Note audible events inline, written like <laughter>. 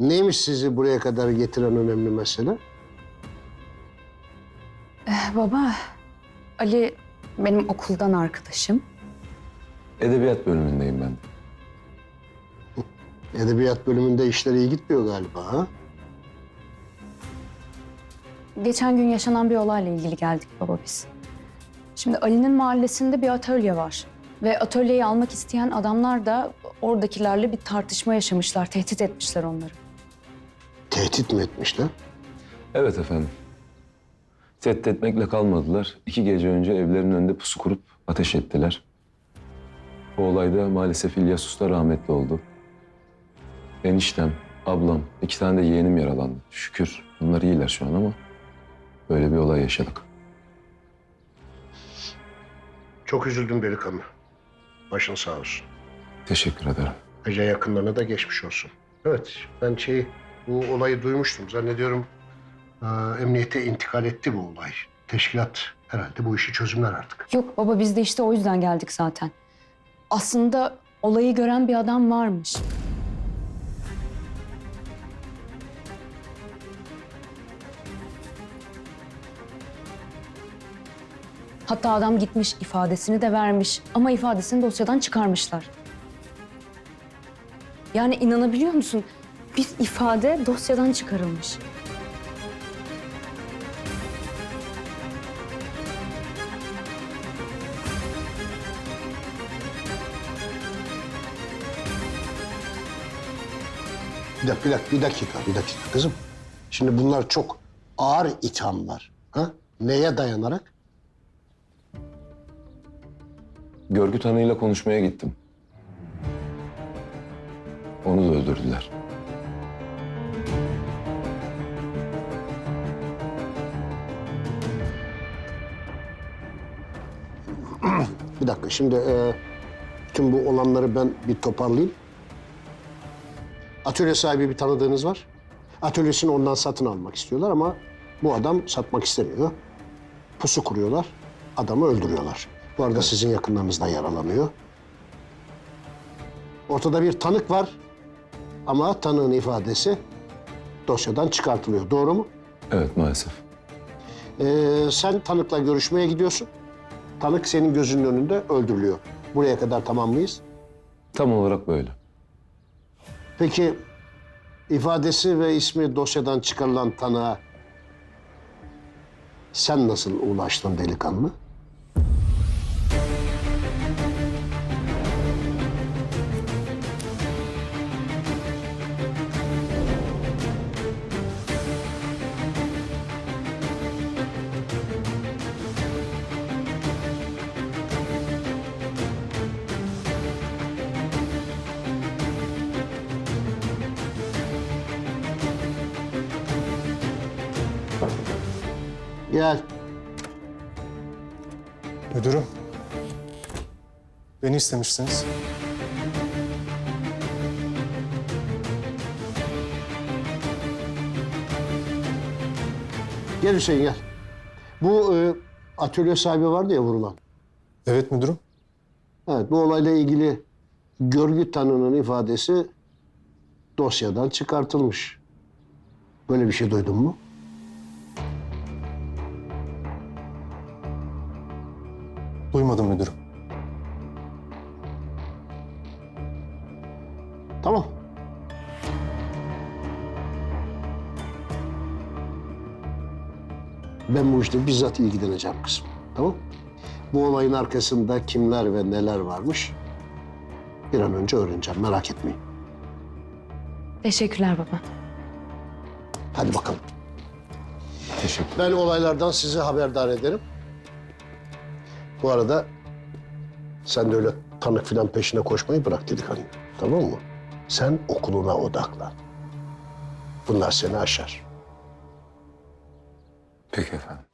Neymiş sizi buraya kadar getiren önemli mesele? Baba, Ali benim okuldan arkadaşım. Edebiyat bölümündeyim ben. Edebiyat bölümünde işler iyi gitmiyor galiba ha? Geçen gün yaşanan bir olayla ilgili geldik baba biz. Şimdi Ali'nin mahallesinde bir atölye var. Ve atölyeyi almak isteyen adamlar da oradakilerle bir tartışma yaşamışlar, tehdit etmişler onları. Tehdit mi etmişler? Evet efendim. Tehdit etmekle kalmadılar. İki gece önce evlerinin önünde pusu kurup ateş ettiler. Bu olayda maalesef İlyas Usta rahmetli oldu. Eniştem, ablam, iki tane de yeğenim yaralandı. Şükür bunlar iyiler şu an ama böyle bir olay yaşadık. Çok üzüldüm delikanlı. Başın sağ olsun. Teşekkür ederim. Ece yakınlarına da geçmiş olsun. Evet, ben şey, bu olayı duymuştum. Zannediyorum e, emniyete intikal etti bu olay. Teşkilat herhalde bu işi çözümler artık. Yok baba biz de işte o yüzden geldik zaten. Aslında olayı gören bir adam varmış. Hatta adam gitmiş ifadesini de vermiş ama ifadesini dosyadan çıkarmışlar. Yani inanabiliyor musun? Bir ifade dosyadan çıkarılmış. Bir dakika, bir dakika, bir dakika, bir dakika kızım. Şimdi bunlar çok ağır ithamlar. Ha? Neye dayanarak? Görgü tanığıyla konuşmaya gittim. Onu da öldürdüler. <clears throat> Bir dakika, şimdi e, bütün bu olanları ben bir toparlayayım. Atölye sahibi bir tanıdığınız var. Atölyesini ondan satın almak istiyorlar ama bu adam satmak istemiyor. Pusu kuruyorlar, adamı öldürüyorlar. Bu arada sizin yakınlarınız da yaralanıyor. Ortada bir tanık var ama tanığın ifadesi dosyadan çıkartılıyor. Doğru mu? Evet maalesef. Ee, sen tanıkla görüşmeye gidiyorsun. Tanık senin gözünün önünde öldürülüyor. Buraya kadar tamam mıyız? Tam olarak böyle. Peki ifadesi ve ismi dosyadan çıkarılan tanığa sen nasıl ulaştın delikanlı? Gel. Müdürüm. Beni istemiştiniz. Gel Hüseyin gel. Bu e, atölye sahibi vardı ya vurulan. Evet müdürüm. Evet bu olayla ilgili görgü tanığının ifadesi dosyadan çıkartılmış. Böyle bir şey duydun mu? Duymadım müdürüm. Tamam. Ben bu işte bizzat ilgileneceğim kızım. Tamam? Bu olayın arkasında kimler ve neler varmış bir an önce öğreneceğim. Merak etmeyin. Teşekkürler baba. Hadi bakalım. Teşekkür. Ben olaylardan sizi haberdar ederim. Bu arada sen de öyle tanık filan peşine koşmayı bırak dedik hani. Tamam mı? Sen okuluna odaklan. Bunlar seni aşar. Peki efendim.